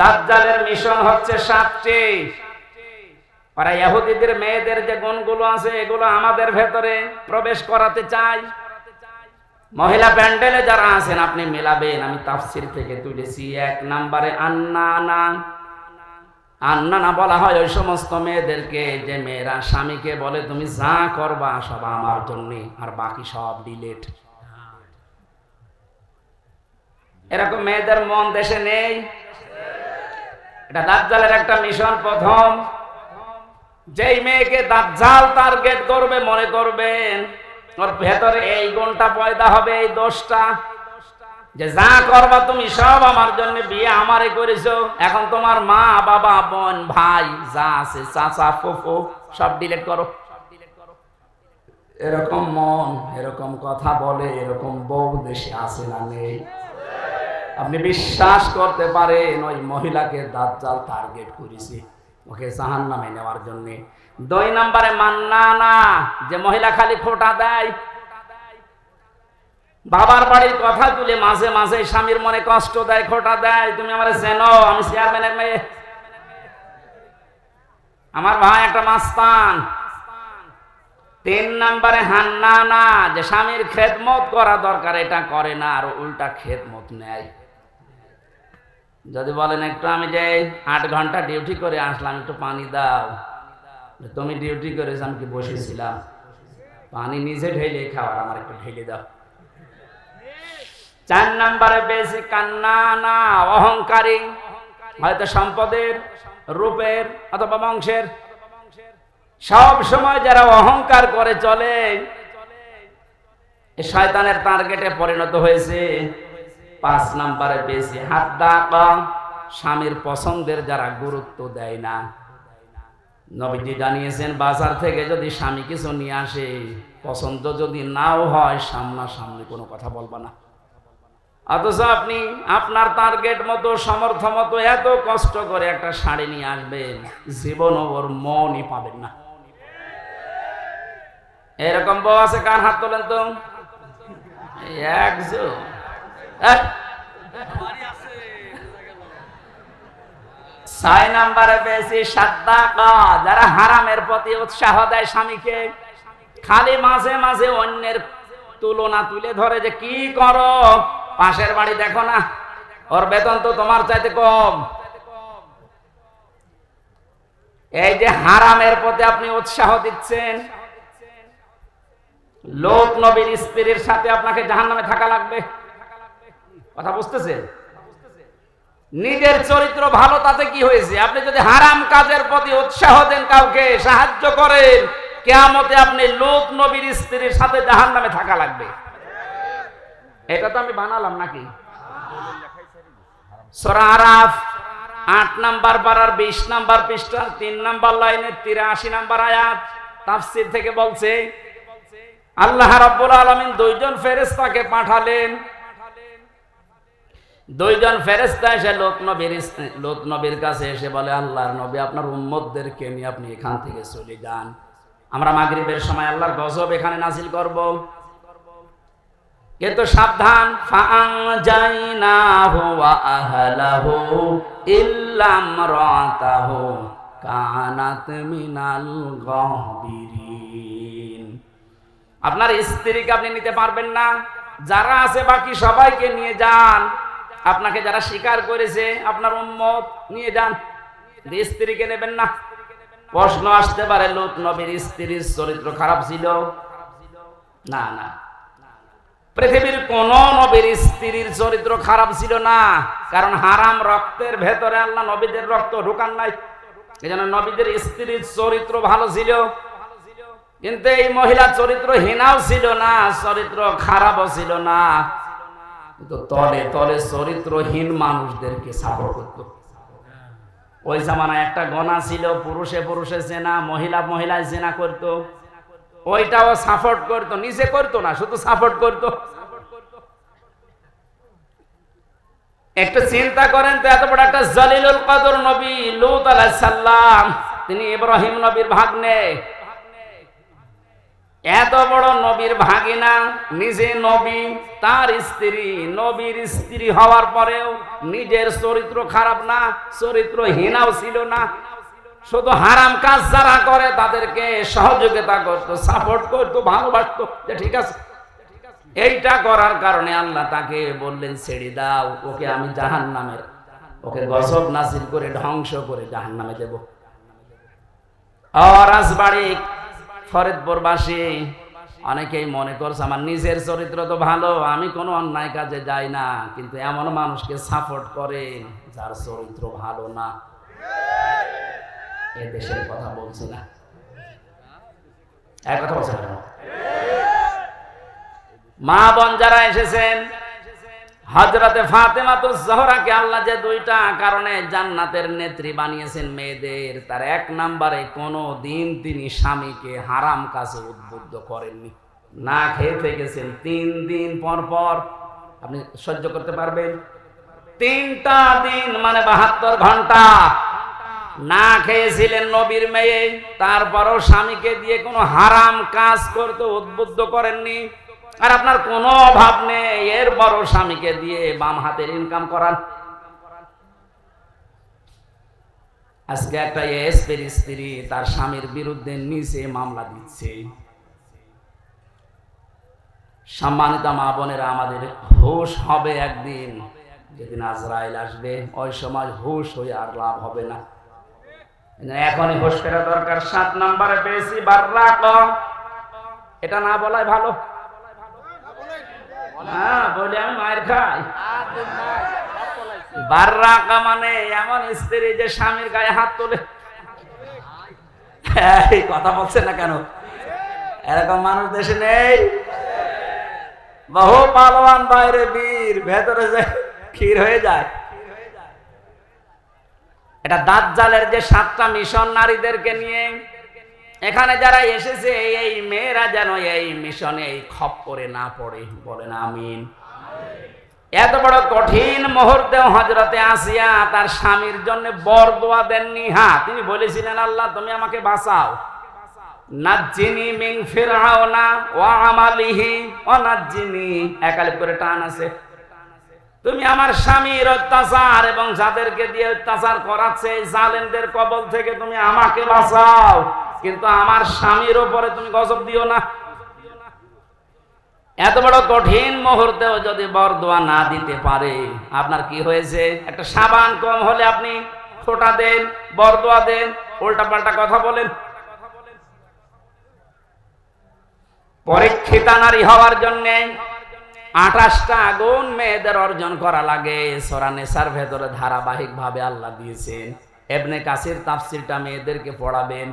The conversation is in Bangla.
দাজ্জালের মিশন হচ্ছে সাতটি। ওরা ইহুদিদের মেয়েদের যে গুণগুলো আছে, এগুলো আমাদের ভেতরে প্রবেশ করাতে চাই। মহিলা প্যান্ডেলে যারা আছেন, আপনি মেলাবেন, আমি তাফসির থেকে তুলেছি। এক নম্বরে আন্নানা আন্নানা বলা হয় ওই সমস্ত মেয়েদেরকে, যে মেয়েরা স্বামীকে বলে, তুমি যা করবা, সব আমার জন্য, আর বাকি সব ডিলেট। এরকম মেয়েদের মন দেশে নেই। এটা দাজ্জালের একটা মিশন প্রথম। যেই মেয়েকে দাজ্জাল টার্গেট করবে, মনে করবেন, ওর ভেতরে এই গুণটা পয়দা হবে, এই দোষটা। যে যা করবা তুমি সব আমার জন্য বিয়ে আমারে করেছ। এখন তোমার মা, বাবা, বোন, ভাই, যা আছে, চাচা, ফুফু, সব ডিলিট করো। এরকম মন, এরকম কথা বলে, এরকম বউ দেশে আছে না নেই। আপনি বিশ্বাস করতে পারেন, ওই মহিলাকে দাজ্জাল টার্গেট করেছে। ওকে জাহান নামে নেওয়ার জন্য। দুই নম্বরে, মান্না না, যে মহিলা খালি খোটা দেয়। বাবার বাড়ির কথা তুলে মাঝে মাঝে স্বামীর মনে কষ্ট দেয় খোটা দেয়। তুমি আমার চেনো, আমি চেয়ারম্যানের মেয়ে। আমার ভাই একটা মাস্তান। তিন নম্বরে, হান্না না, যে স্বামীর খেদমত করা দরকার, এটা করে না, আর উল্টা খেদমত নেয়। যদি বলেন, একটু আমি যে আট ঘণ্টা ডিউটি করে আসলাম, একটু পানি দাও। তুমি ডিউটি করেছ, আমি কি বসেছিলাম? পানি নিজে ঢেলে খাওয়ার আমার একটু ঢেলে দাও। চার নম্বরে বেশি কান্না না অহংকারী, হয়তো সম্পদের রূপের অথবা বংশের। সব সময় যারা অহংকার করে চলে শয়তানের টার্গেটে পরিণত হয়েছে। পাঁচ নাম্বারে বেশি হাত ডাকা স্বামীর পছন্দের যারা গুরুত্ব দেয় না। নবীজি জানিয়েছেন, বাজার থেকে যদি স্বামী কিছু নিয়ে আসে, পছন্দ যদি নাও হয়, সামনাসামনি কোনো কথা বলবা না। অথচ আপনি আপনার টার্গেট মতো সমর্থ মতো এত কষ্ট করে একটা শাড়ি নিয়ে আসবেন জীবন ওর মনই পাবেন না। এরকম বউ আছে, কার হাত তোলেন তো? একজন! ছয় নম্বরে বেশি সাদ্দা যারা হারামের প্রতি উৎসাহ দেয় স্বামীকে। খালি মাঝে মাঝে অন্যের তুলনা তুলে ধরে যে কি করো? পাশের বাড়ি দেখো না, ওর বেতন তো তোমার চাইতে কম। এই যে হারামের প্রতি আপনি উৎসাহ দিচ্ছেন, লোক নবীর স্ত্রীর সাথে আপনাকে জাহান নামে থাকা লাগবে। কথা বুঝতেছেন নিজের চরিত্র ভালো, তাতে কি হয়েছে? আপনি যদি হারাম কাজের প্রতি উৎসাহ দেন কাউকে, সাহায্য করেন, কেয়ামতে আপনি লোক নবীর স্ত্রীর সাথে জাহান নামে থাকা লাগবে। এটা তো আমি বানালাম নাকি? আট নাম্বার পাড়ার বিশ নাম্বার পৃষ্ঠার তিন নাম্বার লাইনে তিরাশি নাম্বার আয়াত, তাফসির থেকে বলছে, আল্লাহ রাব্বুল আলামিন দুইজন ফেরেশতাকে পাঠালেন। দুইজন ফেরেশতা এসে লোক নবীর লোক নবীর কাছে এসে বলে, আল্লাহর নবী আপনার উম্মতদেরকে নিয়ে আপনি এখান থেকে চলে যান। আমরা মাগরিবের সময় আল্লাহর গজব এখানে নাজিল করব। কিন্তু সাবধান ফাং জাইনাহু ওয়া আহলাহু ইল্লাম রাতাহু কানাত মিনাল গাহবিরিন। আপনার স্ত্রীকে আপনি নিতে পারবেন না। যারা আছে বাকি সবাইকে নিয়ে যান। আপনাকে যারা স্বীকার করেছে, আপনার উম্মত, নিয়ে যান। স্ত্রীকে নেবেন না। প্রশ্ন আসতে পারে, লোক নবীর স্ত্রীর চরিত্র খারাপ ছিল? না না। পৃথিবীর কোন নবীর স্ত্রীর চরিত্র খারাপ ছিল না। কারণ হারাম রক্তের ভেতরে আল্লাহ নবীদের রক্ত ঢুকান নাই। এই জন্য নবীদের স্ত্রীর চরিত্র ভালো ছিল। কিন্তু এই মহিলা চরিত্র হীনাও ছিল না, চরিত্র খারাপও ছিল না। কিন্তু তলে তলে চরিত্রহীন মানুষদেরকে সাপোর্ট করত। ওই জামানায় একটা গণা ছিল, পুরুষে পুরুষে জেনা মহিলা মহিলায় জেনা করত। ওইটাও সাপোর্ট করত, নিজে করতো না, শুধু সাপোর্ট করত। একটু চিন্তা করেন তো, এত বড় একটা জলিলুল কদর নবী, লুত আলাইহিস সালাম, তিনি ইব্রাহিম নবীর ভাগ্নে এত বড় নবীর ভাগিনা, নিজে নবী, তার স্ত্রী, নবীর স্ত্রী হওয়ার পরেও নিজের চরিত্র খারাপ না চরিত্র হীনাও ছিল না। শুধু হারাম কাজ যারা করে তাদেরকে সহযোগিতা করতো সাপোর্ট করতো, ভালোবাসতো, যে ঠিক আছে। এইটা করার কারণে আল্লাহ তাকে বললেন, ছেড়ে দাও, ওকে আমি জাহান নামের ওকে গজব নাসিল করে ধ্বংস করে জাহান নামে দেব রাজবাড়ি ফরিদপুরবাসী, অনেকেই মনে করছে আমার নিজের চরিত্র তো ভালো, আমি কোনো অন্যায় কাজে যাই না, কিন্তু এমন মানুষকে সাপোর্ট করে যার চরিত্র ভালো না। এ দেশের কথা বলছি না। এক কথা মা বোন যারা এসেছেন হজরতে ফাতেমা তো জহরাকে আল্লাহ যে দুইটা কারণে জান্নাতের নেত্রী বানিয়েছেন মেয়েদের, তার এক নাম্বারে কোনো দিন তিনি স্বামীকে হারাম কাজে উদ্বুদ্ধ করেননি। না খেয়ে থেকেছেন। তিন দিন পর পর, আপনি সহ্য করতে পারবেন? তিনটা দিন মানে বাহাত্তর ঘণ্টা। না খেয়েছিলেন নবীর মেয়ে, তারপরও স্বামীকে দিয়ে কোনো হারাম কাজ করতে উদ্বুদ্ধ করেননি। আর আপনার কোনো অভাব নেই। এর বড় স্বামীকে দিয়ে বাম হাতের ইনকাম করান। আজকে একটা এসপের স্ত্রী তার স্বামীর বিরুদ্ধে নিচে মামলা দিচ্ছে। সম্মানিত মা বোনেরা, আমাদের হুশ হবে একদিন। যেদিন আজরাইল আসবে, ওই সময় হুশ হয়ে আর লাভ হবে না। এখনই হুশ ফেরা দরকার। সাত নম্বরে পেয়েছি বাররা কম এটা না বলাই ভালো। হ্যাঁ বলে আমি মায়ের খাই বাররাকা মানে এমন স্ত্রী যে স্বামীর গায়ে হাত তোলে। কথা বলছে না কেন? এরকম মানুষ দেশে নেই। বহু পালোয়ান বাইরে বীর ভেতরে যে ক্ষীর হয়ে যায়। এটা দাঁত জালের যে সাতটা মিশন নারীদেরকে নিয়ে এখানে যারা এসেছে, এই মেয়েরা যেন এই মিশনে এই খপ্পরে না পড়ে। বলেন আমিন। এত বড় কঠিন মুহূর্তে হজরতে আসিয়া তার স্বামীর জন্য বর দোয়া দেননি। হ্যাঁ তিনি বলেছিলেন, আল্লাহ, তুমি আমাকে বাঁচাও। নাজ্জিনি মিং ফিরআউনা ওয়া আমালিহি ওয়া নাজ্জিনি। একালিপ করে টান আছে। তুমি আমার স্বামীর অত্যাচার এবং যাদেরকে দিয়ে অত্যাচার করাচ্ছে জালেমদের কবল থেকে তুমি আমাকে বাঁচাও। কিন্তু আমার স্বামীর ওপরে তুমি গজব দিও না। এত বড় কঠিন মুহূর্তেও যদি বরদোয়া না দিতে পারে, আপনার কি হয়েছে? একটা সাবান কম হলে আপনি ফোটা দেন, বরদোয়া দেন উল্টা পাল্টা কথা বলেন। পরীক্ষিতা নারী হওয়ার জন্যে আঠাশটা আগুন মেয়েদের অর্জন করা লাগে সোরানেসার ভেতরে ধারাবাহিক ভাবে আল্লাহ দিয়েছেন। এবনে কাসির তাফসিরটা মেয়েদেরকে পড়াবেন।